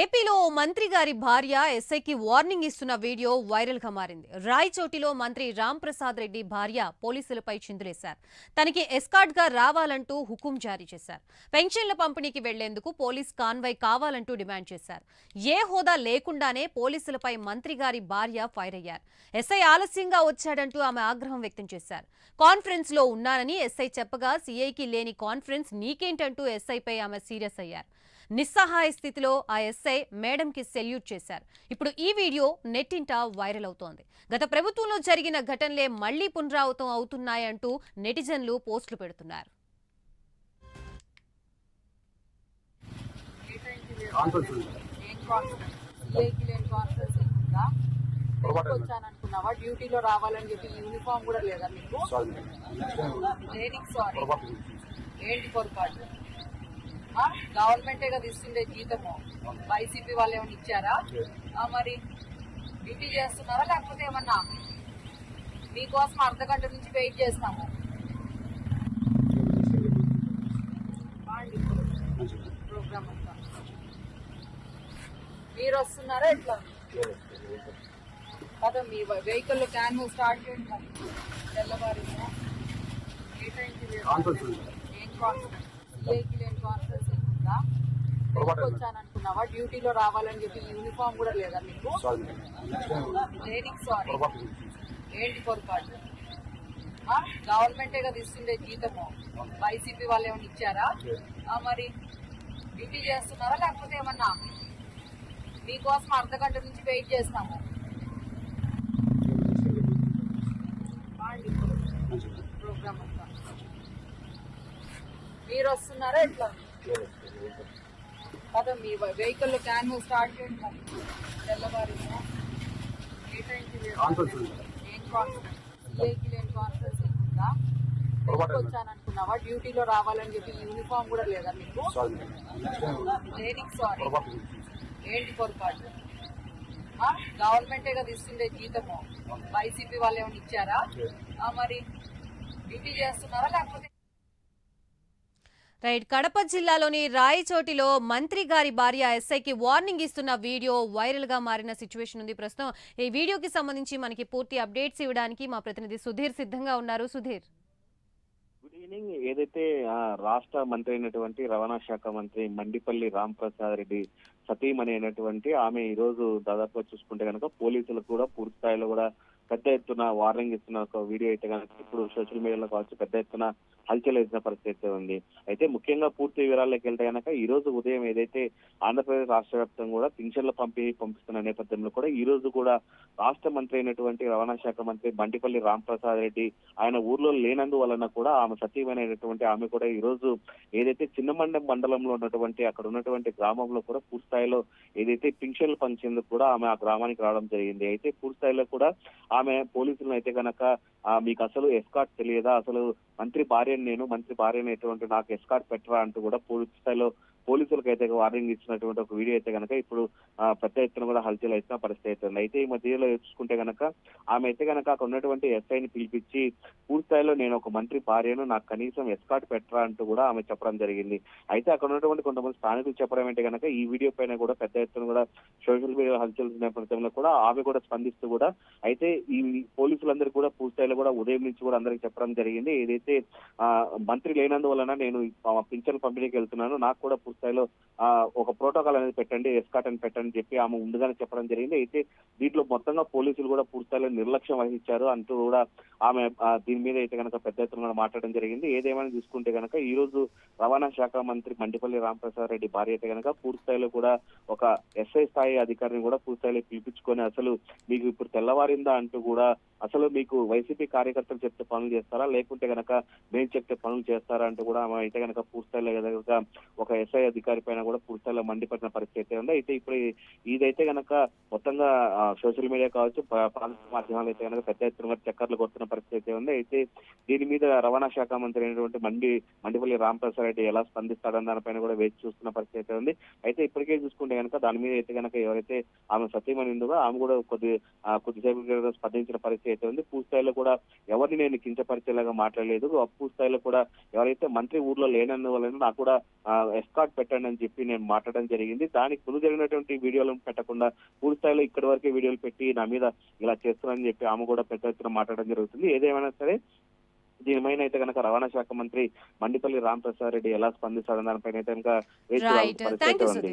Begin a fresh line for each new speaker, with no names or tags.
ఏపీలో ఓ మంత్రి గారి భార్య ఎస్ఐకి వార్నింగ్ ఇస్తున్న వీడియో వైరల్గా మారింది. రాయచోటిలో మంత్రి రామ్ ప్రసాద్ రెడ్డి భార్య పోలీసులపై చిందులేశారు. తనకి ఎస్కార్ట్గా రావాలంటూ హుకుం జారీ చేశారు. పెన్షన్ల పంపిణీకి వెళ్ళేందుకు పోలీస్ కాన్వై కావాలంటూ డిమాండ్ చేశారు. ఏ హోదా లేకుండానే పోలీసులపై మంత్రి గారి భార్య ఫైర్ అయ్యారు. ఎస్ఐ ఆలస్యంగా వచ్చాడంటూ ఆమె ఆగ్రహం వ్యక్తం చేశారు. కాన్ఫరెన్స్లో ఉన్నానని ఎస్ఐ చెప్పగా సీఐకి లేని కాన్ఫరెన్స్ నీకేంటంటూ ఎస్ఐపై ఆమె సీరియస్ అయ్యారు. నిస్సహాయ స్థితిలో ఆ ఎస్ఐ మేడంకి సెల్యూట్ చేశారు. ఇప్పుడు ఈ వీడియో నెట్టింట వైరల్ అవుతోంది. గత ప్రభుత్వంలో జరిగిన ఘటనలే మళ్ళీ పునరావృతం అవుతున్నాయంటూ నెటిజన్లు పోస్టులు పెడుతున్నారు.
వచ్చాననుకున్నావా డ్యూటీలో రావాలని చెప్పి యూనిఫామ్ కూడా లేదా మీకు?
సారీ.
ఏంటి పొరపాటు? గవర్నమెంటే కదా ఇస్తుండే జీతము. వైసీపీ వాళ్ళు ఏమైనా ఇచ్చారా? మరి డ్యూటీ చేస్తున్నారా? లేకపోతే ఏమన్నా మీకోసం అర్ధ గంట నుంచి వెయిట్ చేస్తాము. ప్రోగ్రామ్ అంతా. మీరు వస్తున్నారా ఎట్లా. కదా మీ వెహికల్ క్యాన్ స్టార్ట్ చేయండి మరి. తెల్లవారి ఏ టైంకి. ఏం సిఐకి లేని ఉందా?
పొరపాటు ఉంది.
వచ్చాననుకున్నావా డ్యూటీలో రావాలని చెప్పి యూనిఫామ్ కూడా లేదా మీకు? దేనికి సారీ. ఏంటి పొరపాటు? గవర్నమెంటే కదా ఇస్తుండే జీతము. వైసీపీ వాళ్ళు ఏమైనా ఇచ్చారా? మరి డ్యూటీ చేస్తున్నారా? లేకపోతే ఏమన్నా మీకోసం అర్ధ గంట నుంచి వెయిట్ చేస్తాము. ప్రోగ్రామ్ అంతా. మీరు వస్తున్నారా ఎట్లా? కదా మీ వెహికల్ క్యాన్ స్టార్ట్ చేయండి తెల్లవారి ఏ టైంకి?
కాన్ఫరెన్స్.
ఏం కాన్ఫరెన్స్ ఉందా. వచ్చాననుకున్నావా? డ్యూటీలో రావాలని చెప్పి యూనిఫామ్ కూడా లేదా మీకు? దేనికి సారీ. ఏంటి పొరపాటు? గవర్నమెంటే కదా ఇస్తుండే జీతము. వైసీపీ వాళ్ళు ఏమైనా ఇచ్చారా? మరి. డ్యూటీ చేస్తున్నారా లేకపోతే
రైట్ కడప జిల్లాలోని రాయచోటిలో మంత్రి గారి భార్య ఎస్ఐకి వార్నింగ్ ఇస్తున్న వీడియో వైరల్గా మారిన సిచ్యువేషన్ ఉంది. ప్రస్తుతం ఈ వీడియోకి సంబంధించి మనకి పూర్తి అప్డేట్స్ ఇవ్వడానికి మా ప్రతినిధి సుధీర్ సిద్ధంగా ఉన్నారు. సుధీర్.
Good evening. ఏదైతే రాష్ట్ర మంత్రి అయినటువంటి రవాణా శాఖ మంత్రి మండిపల్లి రామ్ ప్రసాద్ రెడ్డి సతీమణి అయినటువంటి ఆమె ఈ రోజు దాదాపుగా చూసుకుంటే కనుక పోలీసులకు కూడా పూర్తి స్థాయిలో కూడా పెద్ద ఎత్తున వార్నింగ్ ఇస్తున్న ఒక వీడియో అయితే కనుక ఇప్పుడు సోషల్ మీడియాలో కావచ్చు పెద్ద ఎత్తున హల్చల్ వేసిన పరిస్థితి ఉంది. అయితే ముఖ్యంగా పూర్తి వివరాల్లోకి వెళ్తే కనుక ఈ రోజు ఉదయం ఏదైతే ఆంధ్రప్రదేశ్ రాష్ట్ర వ్యాప్తంగా కూడా పింఛన్ల పంపిణీ పంపిస్తున్న నేపథ్యంలో కూడా ఈ రోజు కూడా రాష్ట్ర మంత్రి అయినటువంటి రవాణా శాఖ మంత్రి బండిపల్లి రామ్ప్రసాద్ రెడ్డి ఆయన ఊర్లో లేనందువలన కూడా ఆమె సతీమైనటువంటి ఆమె కూడా ఈ రోజు ఏదైతే చిన్నమండం మండలంలో ఉన్నటువంటి అక్కడ ఉన్నటువంటి గ్రామంలో కూడా పూర్తి స్థాయిలో ఏదైతే పింఛన్లు పంచేందుకు కూడా ఆమె ఆ గ్రామానికి రావడం జరిగింది. అయితే పూర్తి స్థాయిలో కూడా ఆమె పోలీసులను అయితే కనుక మీకు అసలు ఎస్కాట్ తెలియదా? అసలు మంత్రి భార్యని నేను మంత్రి భార్యను ఎటువంటి నాకు ఎస్కాట్ పెట్టరా అంటూ కూడా పూర్తి స్థాయిలో పోలీసులకు అయితే వార్నింగ్ ఇచ్చినటువంటి ఒక వీడియో అయితే కనుక ఇప్పుడు పెద్ద ఎత్తున కూడా హల్చల్ అవుతున్న పరిస్థితి అయితే అయితే ఈ మధ్యలో చూసుకుంటే కనుక ఆమె అయితే కనుక అక్కడ ఉన్నటువంటి ఎస్ఐని పిలిపించి పూర్తిస్థాయిలో నేను ఒక మంత్రి భార్యను నాకు కనీసం ఎస్కాట్ పెట్టరా అంటూ కూడా ఆమె చెప్పడం జరిగింది. అయితే అక్కడ ఉన్నటువంటి కొంతమంది స్థానికులు చెప్పడం ఏంటి కనుక ఈ వీడియో పైన కూడా పెద్ద ఎత్తున కూడా సోషల్ మీడియా హల్చల్ నేపథ్యంలో కూడా ఆమె కూడా స్పందిస్తూ కూడా అయితే ఈ పోలీసులందరూ కూడా పూర్తిస్థాయిలో కూడా ఉదయం నుంచి కూడా అందరికి చెప్పడం జరిగింది. ఏదైతే మంత్రి లేనందువలన నేను పింఛన్ పంపిణీకి వెళ్తున్నాను నాకు కూడా పూర్తి స్థాయిలో ఒక ప్రోటోకాల్ అనేది పెట్టండి ఎస్కాట్ అని పెట్టండి చెప్పి ఆమె ముందుగానే చెప్పడం జరిగింది. అయితే దీంట్లో మొత్తంగా పోలీసులు కూడా పూర్తి స్థాయిలో నిర్లక్ష్యం వహించారు అంటూ కూడా ఆమె దీని మీద అయితే కనుక పెద్ద ఎత్తున కూడా మాట్లాడడం జరిగింది. ఏదేమైనా తీసుకుంటే కనుక ఈ రోజు రవాణా శాఖ మంత్రి మండిపల్లి రామప్రసాద్ రెడ్డి భార్య అయితే కనుక పూర్తి స్థాయిలో కూడా ఒక ఎస్ఐ స్థాయి అధికారిని కూడా పూర్తి స్థాయిలో పిలిపించుకొని అసలు మీకు ఇప్పుడు తెల్లవారిందా అంటూ కూడా అసలు మీకు వైసీపీ కార్యకర్తలు చెప్తే పనులు చేస్తారా? లేకుంటే గనక మేము చెప్తే పనులు చేస్తారా అంటూ కూడా ఆమె అయితే కనుక పూర్తి స్థాయిలో ఒక ఎస్ఐ అధికారి పైన కూడా పూర్తిగా మండిపడిన పరిస్థితి అయితే ఉంది. అయితే ఇప్పుడు ఇదైతే గనక మొత్తంగా సోషల్ మీడియా కావచ్చు ప్రాంతీయ మాధ్యమాలు అయితే కనుక పెద్ద ఎత్తున చక్కర్లు కొడుతున్న పరిస్థితి అయితే ఉంది. అయితే దీని మీద రవాణా శాఖ మంత్రి అయినటువంటి మండి మండిపల్లి రామప్రసాద్ రెడ్డి ఎలా స్పందిస్తాడన్న దానిపైన కూడా వేచి చూస్తున్న పరిస్థితి అయితే ఉంది. అయితే ఇప్పటికే చూసుకుంటే కనుక దాని మీద అయితే కనుక ఎవరైతే ఆమె సత్యమని ఉందో ఆమె కూడా కొద్ది కొద్దిసేపు స్పందించిన పరిస్థితి అయితే ఉంది. పూర్తిస్థాయిలో కూడా ఎవరిని నేను కించపరిచేలాగా మాట్లాడలేదు. పూర్తి స్థాయిలో కూడా ఎవరైతే మంత్రి ఊర్లో లేనందువల్ల నాకు కూడా ఎస్కాట్ నాకు పెట్టండి అని చెప్పి నేను మాట్లాడడం జరిగింది. దానికి ముందు జరిగినటువంటి వీడియోలను పెట్టకుండా పూర్తి స్థాయిలో ఇక్కడి వరకే వీడియోలు పెట్టి నా మీద ఇలా చేస్తున్నానని చెప్పి ఆమె కూడా పెద్ద ఎత్తున మాట్లాడడం జరుగుతుంది. ఏదేమైనా సరే దీనిపైన అయితే కనుక రవాణా శాఖ మంత్రి మండిపల్లి రామప్రసాద్ రెడ్డి ఎలా స్పందిస్తారని దానిపైన అయితే కనుక వేచి పరిస్థితి ఉంది.